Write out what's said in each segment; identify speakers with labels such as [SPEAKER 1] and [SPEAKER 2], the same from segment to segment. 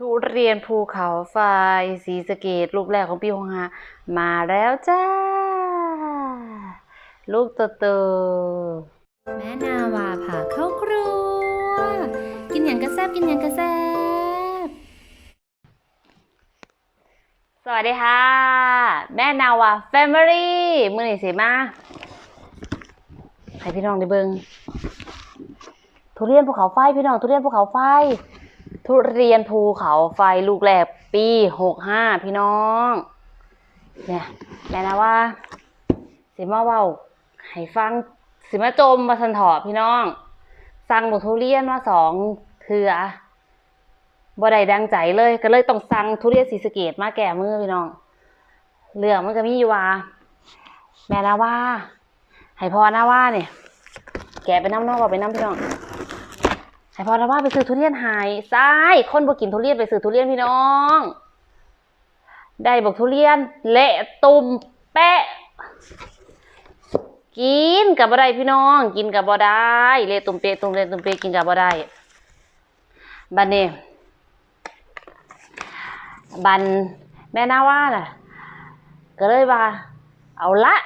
[SPEAKER 1] ทุเรียนภูเขาไฟสีสะเกตลูกแรกของปีหงหามาแล้วจ้า ลูกโตๆ
[SPEAKER 2] แม่นาวาผ่าเข้าครัว กินอย่างกระแซบกินอย่างกระแซบ
[SPEAKER 1] สวัสดีค่ะ แม่นาวาแฟมิลี่มือหนีสิมาให้พี่น้องได้เบิงทุเรียนภูเขาไฟพี่น้องทุเรียนภูเขาไฟ ทุเรียนภูเขาไฟลูกแรกปีหกห้าพี่น้อง เนี่ยแม่นะว่า สิมาเว้าให้ฟังสิมาจมมาสันถาะพี่น้อง สั่งหมกทุเรียนมาสองเถื่อบ่ได้ดังใจเลย ก็เลยต้องสั่งทุเรียนสีสเกตมาแก่มือพี่น้องเรือมันก็มีอยู่ว่า แม่นะว่าให้พอนะว่าเนี่ย แกะไปน้ำนอกบอกไปน้ำพี่น้อง ให้พ่อนะว่าไปซื้อทุเรียนหายซ้ายคนบ่กินทุเรียนไปซื้อทุเรียนพี่น้อง ได้บอกทุเรียน เละตุ่มแปะ กินกับบ่ได้พี่น้อง กินกับบ่ได้เละตุ่มเปะตุ่มเละตุ่มเปะกินกับบ่ได้บันี้บันแม่นาว่าน่ะ ก็เลยว่า เอาละ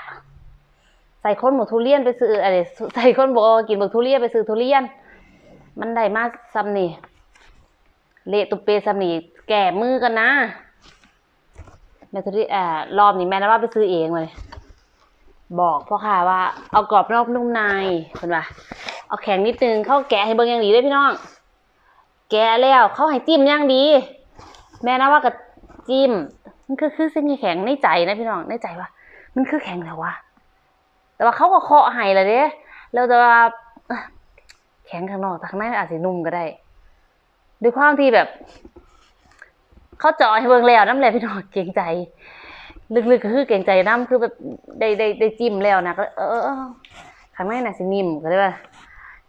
[SPEAKER 1] ใส่คนหมกทุเรียนไปซื้ออะไรใส่คนบอกกินหมกทุเรียนไปซื้อทุเรียน มันได้มาซ้ำนี่เละตุเปซ้ำนี่แก่มือกันนะแม่ทุรียนอ่ารอบนี้แม่นาว่าไปซื้อเองเลยบอกพ่อค่ะว่าเอากรอบนอกนุ่มในเห็นปะเอาแข็งนิดนึงเข้าแกะให้เบิ่งอย่างดีด้วยพี่น้อง แกะแล้วเข้าให้จิ้มอย่างดี แม่นะว่ากับจิ้ม มันคือคือเส้นแข็งในใจนะพี่น้องในใจว่า มันคือแข็งแล้ววะแต่ว่าเขาก็เคาะให้ละเด้แล้วแต่ว่า แข็งข้างนอกแต่ข้างในอาจจะนุ่มก็ได้ ด้วยความที่แบบ เขาจาะให้เบิ่งแล้วน้ำแหลพี่น้องเกรงใจ ลึกๆก็คือเกรงใจน้ำคือแบบได้ได้ได้จิ้มแล้วนะก็เออข้างในน่ะสินิ่มก็เลยว่า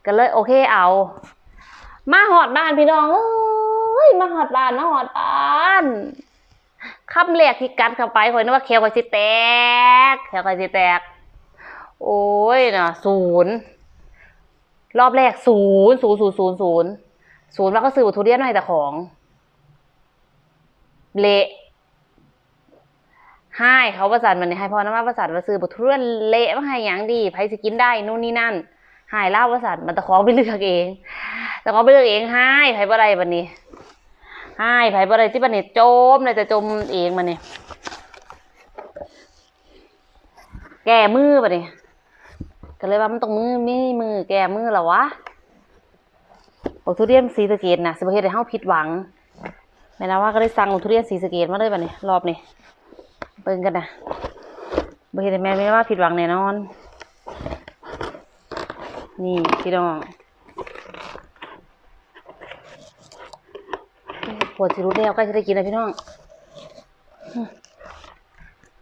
[SPEAKER 1] ก็เลย โอเคเอา มาหอดบ้านพี่น้องเอ้ยมาหอดบ้านมาหอดบ้านคำแรกที่กัดเข้าไปข่อยนึกว่าแขวข่อยสิแตกแขวข่อยสิแตก โอ้ยน่ะศูนย์ รอบแรกศูนย์ศูนย์ศูนย์ศูนย์ศูนย์ศูนย์ว่าก็ซื้อวัตถุเรียนมาให้แต่ของ เละให้เขาประสานมันให้พอนะว่าประสานมาซื้อบัตถุเรียนเละมาให้ยังดีไผสิกินได้นู่นนี่นั่นหายเล่าประสานมันตะขอไปเลือกเอง แต่เขาไปเลือกเองให้ไผบ่ได้บัดนี้ให้ไผบ่ได้ที่บัดนี้จมเลยจะจมเองมาเนี่ยแก้มือบัดนี้ ก็เลยว่ามันต้องมือมีมือแก้มือเหรอวะบอกทุเรียนสีสเกดน่ะสิบ่เฮ็ดให้เฮาผิดหวังแม่นะว่าก็ได้สั่งบอกทุเรียนสีสเกดมาเลยบัดนี้ รอบนี้เบิ่งกันนะบ่เฮ็ดให้แม่ไม่ว่าผิดหวังแน่นอน นี่พี่น้องปวดสิรู้แล้วใกล้จะได้กินแล้วพี่น้อง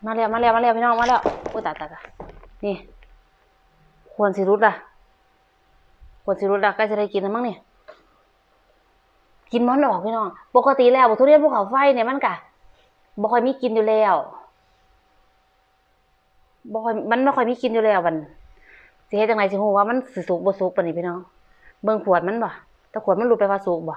[SPEAKER 1] มาแล้วมาแล้วมาแล้วพี่น้องมาแล้วโอ้ตายตายตายนี่ ควรสิรุดล่ะควรสิรุดล่ะใกล้จะได้กินแล้วมั้งเนี่ยกินมันออกพี่น้องปกติแล้วบทุเรียนภูเขาไฟเนี่ยมันกะบ่ค่อยมีกินอยู่แล้วบ่ค่อยมันบ่ค่อยมีกินอยู่แล้วมันสิเฮ็ดจังไดสิฮู้ว่ามันสิสุกบ่สุกปานนี้พี่น้องเบิ่งขวดมันบ่ถ้าขวดมันรู้ไปว่าสุกบ่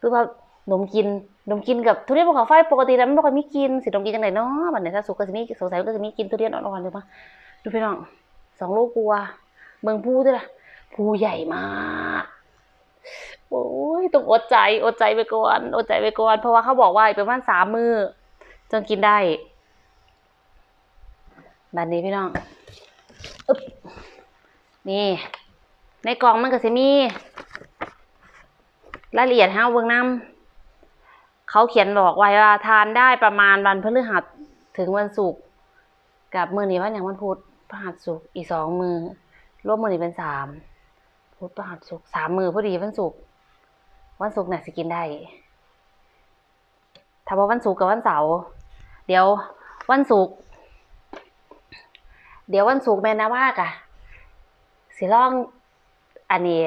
[SPEAKER 1] คือว่านมกินนมกินกับทุเรียนภูเขาไฟปกติแล้วมันบ่ค่อยมีกินสิหนมกินจังไดเนาะบัดนี้ถ้าสุกก็สิมีสงสัยก็สิมีกินทุเรียนอ่อนๆอยู่ปะดูพี่น้อง สองโลกลัวเบิ่งภูด้วยล่ะภูใหญ่มากโอ้ยต้องอดใจอดใจไปก่อนอดใจไปก่อนเพราะว่าเขาบอกว่าอีกประมาณสามมือจนกินได้บัดนี้พี่น้องอึ๊บนี่ ในกล่องมันก็สิมีรายละเอียดห้เราเบิ่งนำเขาเขียนบอกไว้ว่า ทานได้ประมาณวันพฤหัสถึงวันศุกร์กับมื้อนี้วันอย่างวันพุธ พฤหัสศุกอีกสองมือรวมมือนี้เป็นสามพุธพฤหัสศุกสามมือพอดีวันศุกวันศุกเนี่ยสิกินได้ ถ้าว่าวันศุกกับวันเสาร์เดี๋ยววันศุกเดี๋ยววันศุกแม่นะว่ากะสิล่องอันนี้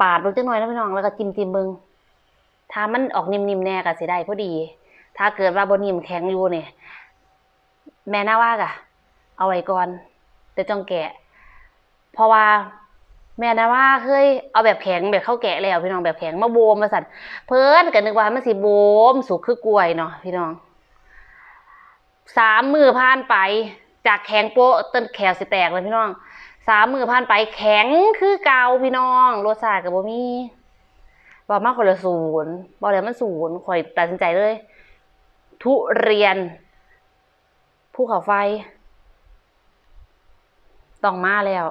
[SPEAKER 1] ปาดเบิ่งจังหน่อยนะพี่น้องแล้วก็จิ้มจิ้มเบิงถ้ามันออกนิ่มๆแน่ก็สิได้พอดี ถ้าเกิดว่าบ่นิ่มแข็งอยู่เนี่ยแม่น่าว่ากะ เอาไว้ก่อนเดี๋ยวจ้องแกะ เพราะว่าแม่นะว่าเคยเอาแบบแข็งแบบข้าวแกะแล้วพี่น้องแบบแข็งมาโบมมาสั่นเพิ่นก็นึกว่ามันสิโบมสุกคือกล้วยเนาะพี่น้องสามมือผ่านไป จากแข็งโป๊ะต้นแขวสิแตกเลยพี่น้องสามมือผ่านไปแข็งคือเกาพี่น้องรสชาติก็บ่มีบอกมากคนละศูนย์บอกแล้วมันศูนย์ข่อยตัดสินใจเลย ทุเรียนภูเขาไฟ ต้องมาแล้ว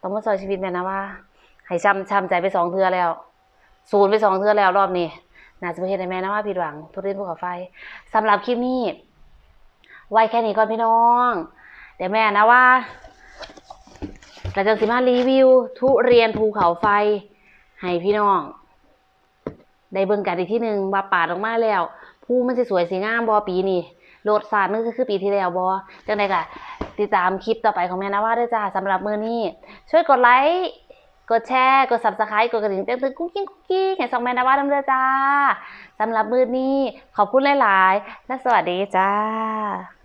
[SPEAKER 1] ต้องมาซอยชีวิตแม่นะว่าให้ช้ำช้ำใจไปสองเทือแล้ว ศูนย์ไปสองเทือแล้วรอบนี้น่าจะไปเห็นในแม่นะว่าผิดหวัง ทุเรียนภูเขาไฟสำหรับคลิปนี้ไว้แค่นี้ก่อนพี่น้อง เดี๋ยวแม่นะว่าเราจะสิมารีวิว ทุเรียนภูเขาไฟ ให้พี่น้อง ได้เบิ่งกันอีกที่หนึ่งว่าป่าดออกมาแล้วภูมันสิสวยสีงามบอปีนี้โลดสาดมันก็คือปีที่แล้วบอจังไดกะ ติดตามคลิปต่อไปของแม่นะว่าด้วยจ้าสำหรับมือนี้ ช่วยกดไลค์กดแชร์กด subscribe กดกระดิ่งแจ้งเตือนกุ๊กกิ้งกุ๊กกิ้งให้สองแม่นะว่าดำเด้อจ้าสำหรับมือนี้ขอบคุณหลาย ๆ และสวัสดีจ้า